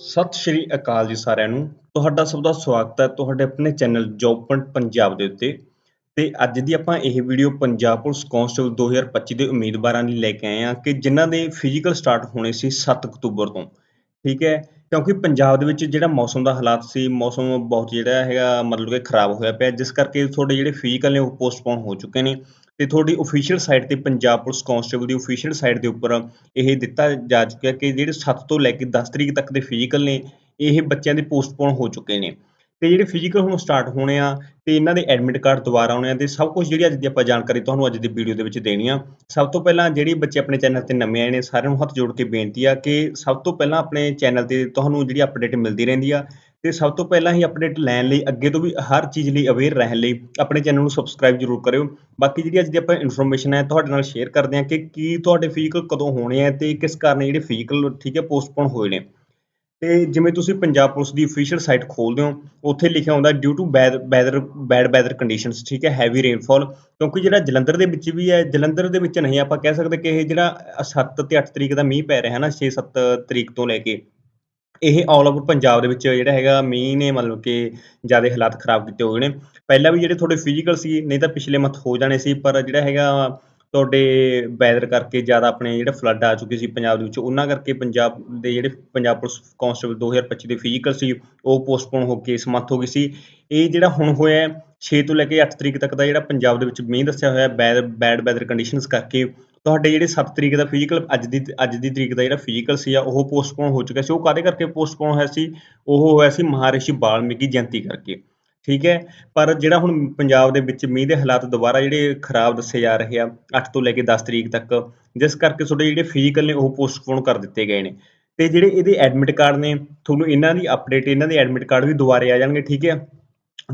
ਸਤਿ ਸ਼੍ਰੀ ਅਕਾਲ ਜੀ ਸਾਰਿਆਂ ਨੂੰ। ਤੁਹਾਡਾ ਸਭ ਦਾ ਸਵਾਗਤ ਹੈ ਤੁਹਾਡੇ ਆਪਣੇ ਚੈਨਲ ਜੌਬ ਪੁਆਇੰਟ ਪੰਜਾਬ ਦੇ ਉੱਤੇ। ਤੇ ਅੱਜ ਦੀ ਆਪਾਂ ਇਹ ਵੀਡੀਓ ਪੰਜਾਬ ਪੁਲਿਸ ਕਾਂਸਟੇਬਲ 2025 ਦੇ ਉਮੀਦਵਾਰਾਂ ਲਈ ਲੈ ਕੇ ਆਏ ਹਾਂ ਕਿ ਜਿਨ੍ਹਾਂ ਦੇ ਫਿਜ਼ੀਕਲ ਸਟਾਰਟ ਹੋਣੇ ਸੀ 7 ਅਕਤੂਬਰ ਤੋਂ। ਠੀਕ ਹੈ ਕਿਉਂਕਿ ਪੰਜਾਬ ਦੇ ਵਿੱਚ ਜਿਹੜਾ ਮੌਸਮ ਦਾ ਹਾਲਾਤ ਸੀ, ਮੌਸਮ ਬਹੁਤ ਜਿਹੜਾ ਹੈਗਾ ਮਤਲਬ ਕਿ ਖਰਾਬ ਹੋਇਆ ਪਿਆ, ਜਿਸ ਕਰਕੇ ਤੁਹਾਡੇ ਜਿਹੜੇ ਫਿਜ਼ੀਕਲ ਨੇ ਉਹ ਪੋਸਟਪੋਨ ਹੋ ਚੁੱਕੇ ਨੇ ਤੇ ਤੁਹਾਡੀ ਅਫੀਸ਼ੀਅਲ ਸਾਈਟ ਤੇ ਪੰਜਾਬ ਪੁਲਿਸ ਕਾਂਸਟੇਬਲ ਦੀ ਅਫੀਸ਼ੀਅਲ ਸਾਈਟ ਦੇ ਉੱਪਰ ਇਹ ਦਿੱਤਾ ਜਾ ਚੁੱਕਿਆ ਕਿ ਜਿਹੜੇ 7 ਤੋਂ ਲੈ ਕੇ 10 ਤਰੀਕ ਤੱਕ ਦੇ ਫਿਜ਼ੀਕਲ ਨੇ, ਇਹ ਬੱਚਿਆਂ ਦੇ ਪੋਸਟਪੋਨ ਹੋ ਚੁੱਕੇ ਨੇ। ਤੇ ਜਿਹੜੇ ਫਿਜ਼ੀਕਲ ਹੁਣ ਸਟਾਰਟ ਹੋਣੇ ਆ ਤੇ ਇਹਨਾਂ ਦੇ ਐਡਮਿਟ ਕਾਰਡ ਦੁਬਾਰਾ ਆਉਣੇ ਆ ਤੇ ਸਭ ਕੁਝ ਜਿਹੜੀ ਅੱਜ ਦੀ ਆਪਾਂ ਜਾਣਕਾਰੀ ਤੁਹਾਨੂੰ ਅੱਜ ਦੀ ਵੀਡੀਓ ਦੇ ਵਿੱਚ ਦੇਣੀ ਆ। ਸਭ ਤੋਂ ਪਹਿਲਾਂ ਜਿਹੜੇ ਬੱਚੇ ਆਪਣੇ ਚੈਨਲ ਤੇ ਨਵੇਂ ਆਏ ਨੇ, ਸਾਰਿਆਂ ਨੂੰ ਹੱਥ ਜੋੜ ਕੇ ਬੇਨਤੀ ਆ ਕਿ ਸਭ ਤੋਂ ਪਹਿਲਾਂ ਆਪਣੇ ਚੈਨਲ ਤੇ ਤੁਹਾਨੂੰ ਜਿਹੜੀ ਅਪਡੇਟ ਮਿਲਦੀ ਰਹਿੰਦੀ ਆ ਤੇ ਸਭ ਤੋਂ ਪਹਿਲਾਂ ਹੀ ਅਪਡੇਟ ਲੈਣ ਲਈ, ਅੱਗੇ ਤੋਂ ਵੀ ਹਰ ਚੀਜ਼ ਲਈ ਅਵੇਅਰ ਰਹਿਣ ਲਈ ਆਪਣੇ ਚੈਨਲ ਨੂੰ ਸਬਸਕ੍ਰਾਈਬ ਜ਼ਰੂਰ ਕਰਿਓ। ਬਾਕੀ ਜਿਹੜੀ ਅੱਜ ਦੀ ਆਪਾਂ ਇਨਫੋਰਮੇਸ਼ਨ ਹੈ, ਤੁਹਾਡੇ ਨਾਲ ਸ਼ੇਅਰ ਕਰਦੇ ਹਾਂ ਕਿ ਕੀ ਤੁਹਾਡੇ ਫਿਜ਼ੀਕਲ ਕਦੋਂ ਹੋਣੇ ਆ ਤੇ ਕਿਸ ਕਾਰਨ ਜਿਹੜੇ ਫਿਜ਼ੀਕਲ ਠੀਕ ਹੈ ਪੋਸਟਪੋਨ ਹੋਏ ਨੇ। ਤੇ ਜਿਵੇਂ ਤੁਸੀਂ ਪੰਜਾਬ ਪੁਲਿਸ ਦੀ ਅਫੀਸ਼ੀਅਲ ਸਾਈਟ ਖੋਲਦੇ ਹੋ, ਉੱਥੇ ਲਿਖਿਆ ਹੁੰਦਾ due to bad weather bad weather conditions ਠੀਕ ਹੈ ਹੈਵੀ ਰੇਨਫਾਲ ਕਿਉਂਕਿ ਜਿਹੜਾ ਜਲੰਧਰ ਦੇ ਵਿੱਚ ਵੀ ਹੈ, ਜਲੰਧਰ ਦੇ ਵਿੱਚ ਨਹੀਂ ਆਪਾਂ ਕਹਿ ਸਕਦੇ ਕਿ ਇਹ ਜਿਹੜਾ 7 ਤੇ 8 ਤਰੀਕ ਦਾ ਮੀਂਹ ਪੈ ਰਿਹਾ ਹੈ ਨਾ 6-7 ਤਰੀਕ ਤੋਂ ਲੈ ਕੇ, ਇਹ ਆਲ ਓਵਰ ਪੰਜਾਬ ਦੇ ਵਿੱਚ ਜਿਹੜਾ ਹੈਗਾ ਮੀਂਹ ਨੇ ਮਤਲਬ ਕਿ ਜ਼ਿਆਦਾ ਹਾਲਾਤ ਖਰਾਬ ਕੀਤੇ ਹੋਏ ਨੇ। ਪਹਿਲਾਂ ਵੀ ਜਿਹੜੇ ਤੁਹਾਡੇ ਫਿਜ਼ੀਕਲ ਸੀ, ਨਹੀਂ ਤਾਂ ਪਿਛਲੇ ਮੰਥ ਹੋ ਜਾਣੇ ਸੀ, ਪਰ ਜਿਹੜਾ ਹੈਗਾ ਤੁਹਾਡੇ ਵੈਦਰ ਕਰਕੇ ਜ਼ਿਆਦਾ ਆਪਣੇ ਜਿਹੜੇ ਫਲੱਡ ਆ ਚੁੱਕੇ ਸੀ ਪੰਜਾਬ ਦੇ ਵਿੱਚ, ਉਹਨਾਂ ਕਰਕੇ ਪੰਜਾਬ ਦੇ ਜਿਹੜੇ ਪੰਜਾਬ ਪੁਲਿਸ ਕਾਂਸਟੇਬਲ 2025 ਦੇ ਫਿਜ਼ੀਕਲ ਸੀ, ਉਹ ਪੋਸਟਪੋਨ ਹੋ ਕੇ ਸਮਾਪਤ ਹੋ ਗਈ ਸੀ। ਇਹ ਜਿਹੜਾ ਹੁਣ ਹੋਇਆ 6 ਤੋਂ ਲੈ ਕੇ 8 ਤਰੀਕ ਤੱਕ ਦਾ ਜਿਹੜਾ ਪੰਜਾਬ ਦੇ ਵਿੱਚ ਮੀਂਹ ਦੱਸਿਆ ਹੋਇਆ ਬੈਡ ਵੈਦਰ ਕੰਡੀਸ਼ਨਸ ਕਰਕੇ, ਤੁਹਾਡੇ ਜਿਹੜੇ 7 ਤਰੀਕ ਦਾ ਫਿਜ਼ੀਕਲ ਅੱਜ ਦੀ ਅੱਜ ਦੀ ਤਰੀਕ ਦਾ ਜਿਹੜਾ ਫਿਜ਼ੀਕਲ ਸੀ ਆ, ਉਹ ਪੋਸਟਪੋਨ ਹੋ ਚੁੱਕਿਆ ਸੀ। ਉਹ ਕਾਦੇ ਕਰਕੇ ਪੋਸਟਪੋਨ ਹੋਇਆ ਸੀ? ਉਹ ਹੋਇਆ ਸੀ ਮਹਾਰਿਸ਼ੀ ਬਾਲਮੀਕੀ ਜਯੰਤੀ ਕਰਕੇ। ਠੀਕ ਹੈ, ਪਰ ਜਿਹੜਾ ਹੁਣ ਪੰਜਾਬ ਦੇ ਵਿੱਚ ਮੀਂਹ ਦੇ ਹਾਲਾਤ ਦੁਬਾਰਾ ਜਿਹੜੇ ਖਰਾਬ ਦੱਸੇ ਜਾ ਰਹੇ ਆ 8 ਤੋਂ ਲੈ ਕੇ 10 ਤਰੀਕ ਤੱਕ, ਜਿਸ ਕਰਕੇ ਤੁਹਾਡੇ ਜਿਹੜੇ ਫਿਜ਼ੀਕਲ ਨੇ ਉਹ ਪੋਸਟਪੋਨ ਕਰ ਦਿੱਤੇ ਗਏ ਨੇ। ਤੇ ਜਿਹੜੇ ਇਹਦੇ ਐਡਮਿਟ ਕਾਰਡ ਨੇ, ਤੁਹਾਨੂੰ ਇਹਨਾਂ ਦੀ ਅਪਡੇਟ ਇਹਨਾਂ ਦੇ ਐਡਮਿਟ ਕਾਰਡ ਵੀ ਦੁਬਾਰੇ ਆ ਜਾਣਗੇ, ਠੀਕ ਹੈ?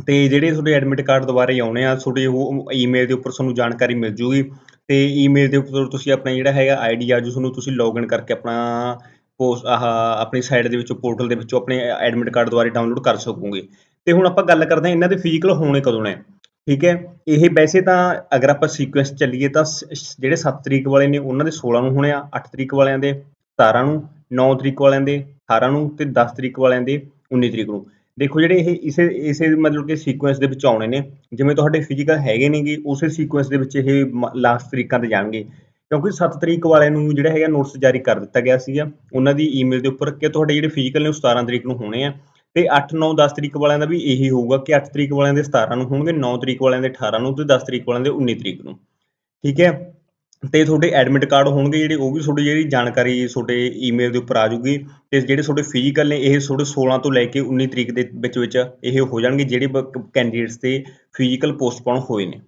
ਤੇ ਜਿਹੜੇ ਤੁਹਾਡੇ ਐਡਮਿਟ ਕਾਰਡ ਦੁਬਾਰੇ ਆਉਣੇ ਆ, ਤੁਹਾਡੇ ਉਹ ਈਮੇਲ ਦੇ ਉੱਪਰ ਤੁਹਾਨੂੰ ਜਾਣਕਾਰੀ ਮਿਲ ਜੂਗੀ। ਤੇ ਈਮੇਲ ਦੇ ਉੱਪਰ ਤੁਸੀਂ ਆਪਣਾ ਜਿਹੜਾ ਹੈਗਾ ਆਈਡੀ ਆ ਜਿਸ ਨੂੰ ਤੁਸੀਂ ਲੌਗਇਨ ਕਰਕੇ ਆਪਣਾ ਪੋਸਟ ਆਹ ਆਪਣੀ ਸਾਈਟ ਦੇ ਵਿੱਚੋਂ ਪੋਰਟਲ ਦੇ ਵਿੱਚੋਂ ਆਪਣੇ ਐਡਮਿਟ ਕਾਰਡ ਦੁਆਰੇ ਡਾਊਨਲੋਡ ਕਰ ਸਕੋਗੇ। ਤੇ ਹੁਣ ਆਪਾਂ ਗੱਲ ਕਰਦੇ ਹਾਂ ਇਹਨਾਂ ਦੇ ਫਿਜ਼ੀਕਲ ਹੋਣੇ ਕਦੋਂ ਨੇ। ਠੀਕ ਹੈ? ਇਹ ਵੈਸੇ ਤਾਂ ਅਗਰ ਆਪਾਂ ਸੀਕੁਐਂਸ ਚੱਲੀਏ ਤਾਂ ਜਿਹੜੇ 7 ਤਰੀਕ ਵਾਲੇ ਨੇ ਉਹਨਾਂ ਦੇ 16 ਨੂੰ ਹੋਣੇ ਆ 8 ਤਰੀਕ ਵਾਲਿਆਂ ਦੇ 17 ਨੂੰ 9 ਤਰੀਕ ਵਾਲਿਆਂ ਦੇ 18 ਨੂੰ ਤੇ 10 ਤਰੀਕ ਵਾਲਿਆਂ ਦੇ 19 ਤਰੀਕ ਨੂੰ। ਦੇਖੋ ਜਿਹੜੇ ਇਹ ਇਸੇ ਇਸੇ ਮਤਲਬ ਕਿ ਸੀਕੁਐਂਸ ਦੇ ਵਿੱਚ ਆਉਣੇ ਨੇ, ਜਿਵੇਂ ਤੁਹਾਡੇ ਫਿਜ਼ੀਕਲ ਹੈਗੇ ਨੇਗੇ, ਉਸੇ ਸੀਕੁਐਂਸ ਦੇ ਵਿੱਚ ਇਹ ਲਾਸਟ ਤਰੀਕਾਂ ਤੇ ਜਾਣਗੇ। ਕਿਉਂਕਿ 7 ਤਰੀਕ ਵਾਲਿਆਂ ਨੂੰ ਜਿਹੜਾ ਹੈਗਾ ਨੋਟਿਸ ਜਾਰੀ ਕਰ ਦਿੱਤਾ ਗਿਆ ਸੀਗਾ। ਉਹਨਾਂ ਦੀ ਈਮੇਲ ਦੇ ਉੱਪਰ ਕਿ ਤੁਹਾਡੇ ਜਿਹੜੇ ਫਿਜ਼ੀਕਲ ਨੇ ਉਹ 17 ਤਰੀਕ ਨੂੰ ਹੋਣੇ ਆ। ਤੇ 8 9 10 ਤਰੀਕ ਵਾਲਿਆਂ ਦਾ ਵੀ ਇਹੀ ਹੋਊਗਾ ਕਿ 8 ਤਰੀਕ ਵਾਲਿਆਂ ਦੇ 17 ਨੂੰ ਹੋਣਗੇ 9 ਤਰੀਕ ਵਾਲਿਆਂ ਦੇ 18 ਨੂੰ ਤੇ 10 ਤਰੀਕ ਵਾਲਿਆਂ ਦੇ 19 ਤਰੀਕ ਨੂੰ। ਠੀਕ ਹੈ? ਤੇ ਤੁਹਾਡੇ ਐਡਮਿਟ ਕਾਰਡ ਹੋਣਗੇ ਜਿਹੜੇ, ਉਹ ਵੀ ਤੁਹਾਡੀ ਜਿਹੜੀ ਜਾਣਕਾਰੀ ਤੁਹਾਡੇ ਈਮੇਲ ਦੇ ਉੱਪਰ ਆ ਜੂਗੀ ਤੇ ਜਿਹੜੇ ਤੁਹਾਡੇ ਫਿਜ਼ੀਕਲ ਨੇ, ਇਹ ਤੁਹਾਡੇ 16 ਤੋਂ ਲੈ ਕੇ 19 ਤਰੀਕ ਦੇ ਵਿੱਚ ਵਿੱਚ ਇਹ ਹੋ ਜਾਣਗੇ ਜਿਹੜੇ ਕੈਂਡੀਡੇਟਸ ਤੇ ਫਿਜ਼ੀਕਲ ਪੋਸਟਪੋਨ ਹੋਏ ਨੇ।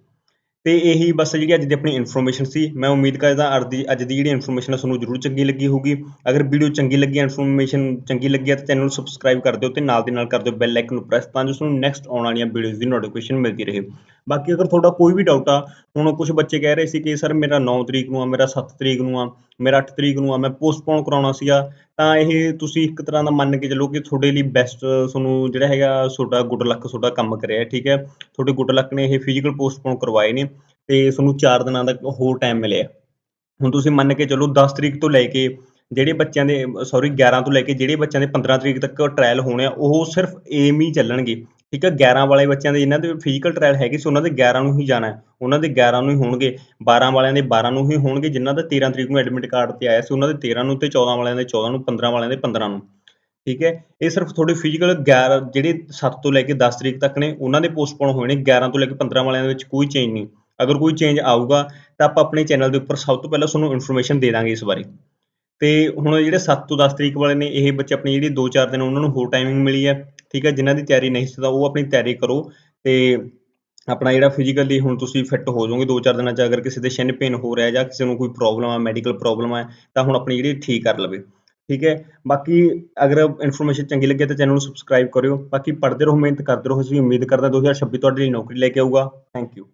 ਤੇ ਇਹੀ ਬਸ ਜਿਹੜੀ ਅੱਜ ਦੀ ਆਪਣੀ ਇਨਫੋਰਮੇਸ਼ਨ ਸੀ। ਮੈਂ ਉਮੀਦ ਕਰਦਾ ਅੱਜ ਦੀ ਅੱਜ ਦੀ ਜਿਹੜੀ ਇਨਫੋਰਮੇਸ਼ਨ ਹੈ ਤੁਹਾਨੂੰ ਜ਼ਰੂਰ ਚੰਗੀ ਲੱਗੀ ਹੋਊਗੀ। ਅਗਰ ਵੀਡੀਓ ਚੰਗੀ ਲੱਗੀ ਇਨਫੋਰਮੇਸ਼ਨ ਚੰਗੀ ਲੱਗੀ ਤਾਂ ਚੈਨਲ ਨੂੰ ਸਬਸਕ੍ਰਾਈਬ ਕਰ ਦਿਓ ਤੇ ਨਾਲ ਦੀ ਨਾਲ ਕਰ ਦਿਓ ਬੈਲ ਆਈਕਨ ਨੂੰ ਪ੍ਰੈਸ ਤਾਂ ਜੋ ਤੁਹਾਨੂੰ ਨੈਕਸਟ ਆਉਣ ਵਾਲੀਆਂ ਵੀਡੀਓਜ਼ ਦੀ ਨੋਟੀਫਿਕੇਸ਼ਨ ਮਿਲਦੀ ਰਹੇ। ਬਾਕੀ ਅਗਰ ਤੁਹਾਡਾ ਕੋਈ ਵੀ ਡਾਊਟ ਆ, ਹੁਣ ਕੁਝ ਬੱਚੇ ਕਹਿ ਰਹੇ ਸੀ ਕਿ ਸਰ ਮੇਰਾ 9 ਤਰੀਕ ਨੂੰ ਆ, ਮੇਰਾ 7 ਤਰੀਕ ਨੂੰ ਆ, ਮੇਰਾ 8 ਤਰੀਕ ਨੂੰ ਆ, ਮੈਂ ਪੋਸਟਪੋਨ ਕਰਾਉਣਾ ਸੀਗਾ। ਤਾਂ ਇਹ ਤੁਸੀਂ ਇੱਕ ਤਰ੍ਹਾਂ ਦਾ ਮੰਨ ਕੇ ਚੱਲੋ ਕਿ ਤੁਹਾਡੇ ਲਈ ਬੈਸਟ ਤੁਹਾਨੂੰ ਜਿਹੜਾ ਹੈਗਾ ਤੁਹਾਡਾ ਗੁੱਡ ਲੱਕ ਤੁਹਾਡਾ ਕੰਮ ਕਰਿਆ, ਠੀਕ ਹੈ? ਤੁਹਾਡੇ ਗੁੱਡ ਲੱਕ ਨੇ ਇਹ ਫਿਜ਼ੀਕਲ ਪੋਸਟਪੋਨ ਕਰਵਾਏ ਨੇ ਤੇ ਤੁਹਾਨੂੰ 4 ਦਿਨਾਂ ਦਾ ਹੋਰ ਟਾਈਮ ਮਿਲਿਆ। ਹੁਣ ਤੁਸੀਂ ਮੰਨ ਕੇ ਚੱਲੋ 10 ਤਰੀਕ ਤੋਂ ਲੈ ਕੇ ਜਿਹੜੇ ਬੱਚਿਆਂ ਦੇ ਸੌਰੀ 11 ਤੋਂ ਲੈ ਕੇ ਜਿਹੜੇ ਬੱਚਿਆਂ ਦੇ 15 ਤਰੀਕ ਤੱਕ ਟ੍ਰਾਇਲ ਹੋਣੇ ਆ, ਉਹ ਸਿਰਫ ਏਮ ਹੀ ਚੱਲਣਗੇ। ਠੀਕ ਹੈ 11 ਵਾਲੇ ਬੱਚਿਆਂ ਦੇ ਇਹਨਾਂ ਦੇ ਫਿਜ਼ੀਕਲ ਟ੍ਰਾਇਲ ਹੈਗੇ ਸੀ, ਉਹਨਾਂ ਦੇ 11 ਨੂੰ ਹੀ ਜਾਣਾ ਉਹਨਾਂ ਦੇ 11 ਨੂੰ ਹੀ ਹੋਣਗੇ। 12 ਵਾਲਿਆਂ ਦੇ 12 ਨੂੰ ਹੀ ਹੋਣਗੇ, ਜਿਨ੍ਹਾਂ ਦਾ 13 ਤਰੀਕ ਨੂੰ ਐਡਮਿਟ ਕਾਰਡ ਤੇ ਆਇਆ ਸੀ, ਉਹਨਾਂ ਦੇ 13 ਨੂੰ ਤੇ 14 ਵਾਲਿਆਂ ਦੇ 14 ਨੂੰ 15 ਵਾਲਿਆਂ ਦੇ 15 ਨੂੰ। ਠੀਕ ਹੈ, ਇਹ ਸਿਰਫ ਤੁਹਾਡੇ ਫਿਜ਼ੀਕਲ 11 ਜਿਹੜੇ 7 ਤੋਂ ਲੈ ਕੇ 10 ਤਰੀਕ ਤੱਕ ਨੇ, ਉਹਨਾਂ ਦੇ ਪੋਸਟਪੋਨ ਹੋਏ ਨੇ 11 ਤੋਂ ਲੈ ਕੇ 15 ਵਾਲਿਆਂ ਦੇ ਵਿੱਚ ਕੋਈ ਚੇਂਜ ਨਹੀਂ। ਅਗਰ ਕੋਈ ਚੇਂਜ ਆਊਗਾ, ਤਾਂ ਆਪਾਂ ਆਪਣੇ ਚੈਨਲ ਦੇ ਉੱਪਰ ਸਭ ਤੋਂ ਪਹਿਲਾਂ ਤੁਹਾਨੂੰ ਇਨਫੋਰਮੇਸ਼ਨ ਦੇ ਦਾਂਗੇ ਇਸ ਬਾਰੇ। ਤੇ ਹੁਣ ਜਿਹੜੇ 7 ਤੋਂ 10 ਤਰੀਕ ਵਾਲੇ ਨੇ, ਇਹ ਬੱਚੇ ਆਪਣੀ ਜਿਹੜੀ 2-4 ਦਿਨ ਉਹਨਾਂ ਨੂੰ ਹੋਰ ਟਾਈਮਿੰਗ ਮਿਲੀ ਹੈ, ਠੀਕ ਹੈ, ਜਿਨ੍ਹਾਂ ਦੀ ਤਿਆਰੀ ਨਹੀਂ ਸੀ ਤਾਂ ਉਹ ਆਪਣੀ ਤਿਆਰੀ ਕਰੋ ਤੇ ਆਪਣਾ ਜਿਹੜਾ ਫਿਜ਼ੀਕਲੀ ਹੁਣ ਤੁਸੀਂ ਫਿੱਟ ਹੋ ਜਾਓਗੇ 2-4 ਦਿਨਾਂ 'ਚ, ਅਗਰ ਕਿਸੇ ਦੇ ਸ਼ਿਨ ਪੇਨ ਹੋ ਰਿਹਾ ਜਾਂ ਕਿਸੇ ਨੂੰ ਕੋਈ ਪ੍ਰੋਬਲਮ ਆ ਮੈਡੀਕਲ ਪ੍ਰੋਬਲਮ ਆ, ਤਾਂ ਹੁਣ ਆਪਣੀ ਜਿਹੜੀ ਠੀਕ ਕਰ ਲਵੇ, ਠੀਕ ਹੈ। ਬਾਕੀ ਅਗਰ ਇਨਫੋਰਮੇਸ਼ਨ ਚੰਗੀ ਲੱਗੇ ਤਾਂ ਚੈਨਲ ਨੂੰ ਸਬਸਕ੍ਰਾਈਬ ਕਰਿਓ। ਬਾਕੀ ਪੜ੍ਹਦੇ ਰਹੋ, ਮਿਹਨਤ ਕਰਦੇ ਰਹੋ, ਅਸੀਂ ਉਮੀਦ ਕਰਦਾ 2026 ਤੁਹਾਡੇ ਲਈ ਨੌਕਰੀ ਲੈ ਕੇ ਆਊਗਾ। Thank you